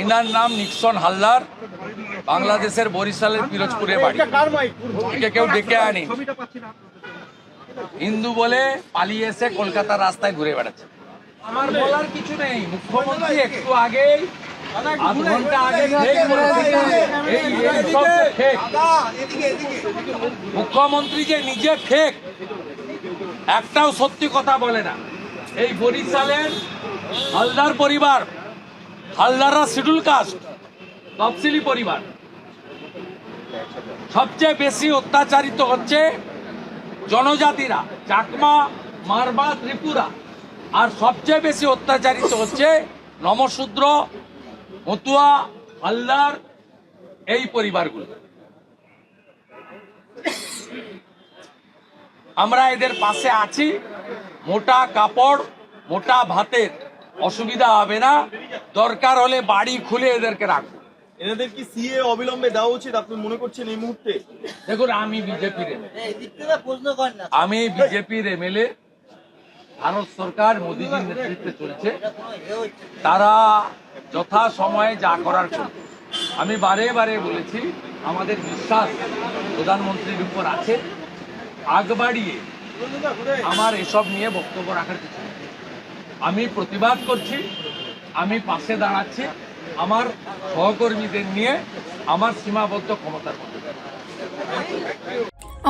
এনার নাম নিক্সন হালদার বাংলাদেশের বরিশালের পিরোজপুরে বাড়ি। একে কেউ ডেকে আনি। হিন্দু বলে পালিয়ে এসে কলকাতার রাস্তায় ঘুরে বেড়াচ্ছে। আমার বলার কিছু নেই। মুখ্যমন্ত্রী একটু আগেই আধ ঘণ্টা আগে। মুখ্যমন্ত্রী যে নিজে ফেক একটাও সত্যি কথা বলে না। এই বরিশালের হালদার পরিবার হালদাররা শিডিউল কাস্ট তফসিলি পরিবার। সবচেয়ে বেশি অত্যাচারিত হচ্ছে জনজাতিরা, চাকমা, মারবা, ত্রিপুরা। আর সবচেয়ে বেশি অত্যাচারিত হচ্ছে নমশূদ্র, মতুয়া, হালদার, এই পরিবারগুলো। আমরা এদের পাশে আছি। মোটা কাপড়, মোটা ভাতের অসুবিধা হবে না। দরকার হলে বাড়ি খুলে এদেরকে রাখব এনাদের কি সিএ অবিলম্বে দেওয়া উচিত? আপনি মনে করছেন এই মুহূর্তে? দেখুন আমি বিজেপির এই দিক থেকে প্রশ্ন কর না। আমি বিজেপির এমএলএ। ভারত সরকার মোদীজির নেতৃত্বে চলছে। তারা যথা সময়ে যা করার করবে। আমি বারে বারে বলেছি আমাদের বিশ্বাস প্রধানমন্ত্রীর উপর আছে। আগ বাড়িয়ে আমার এসব নিয়ে বক্তব্য রাখার কিছু আমি প্রতিবাদ করছি। আমি পাশে দাঁড়াচ্ছি আমার সহকর্মীদের নিয়ে আমার সীমাবদ্ধ ক্ষমতার মধ্যে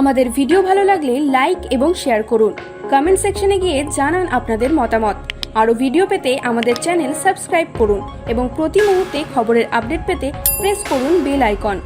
আমাদের ভিডিও ভালো লাগলে লাইক এবং শেয়ার করুন। কমেন্ট সেকশনে গিয়ে জানান আপনাদের মতামত। আরও ভিডিও পেতে আমাদের চ্যানেল সাবস্ক্রাইব করুন এবং প্রতি মুহূর্তে খবরের আপডেট পেতে প্রেস করুন বেল আইকন।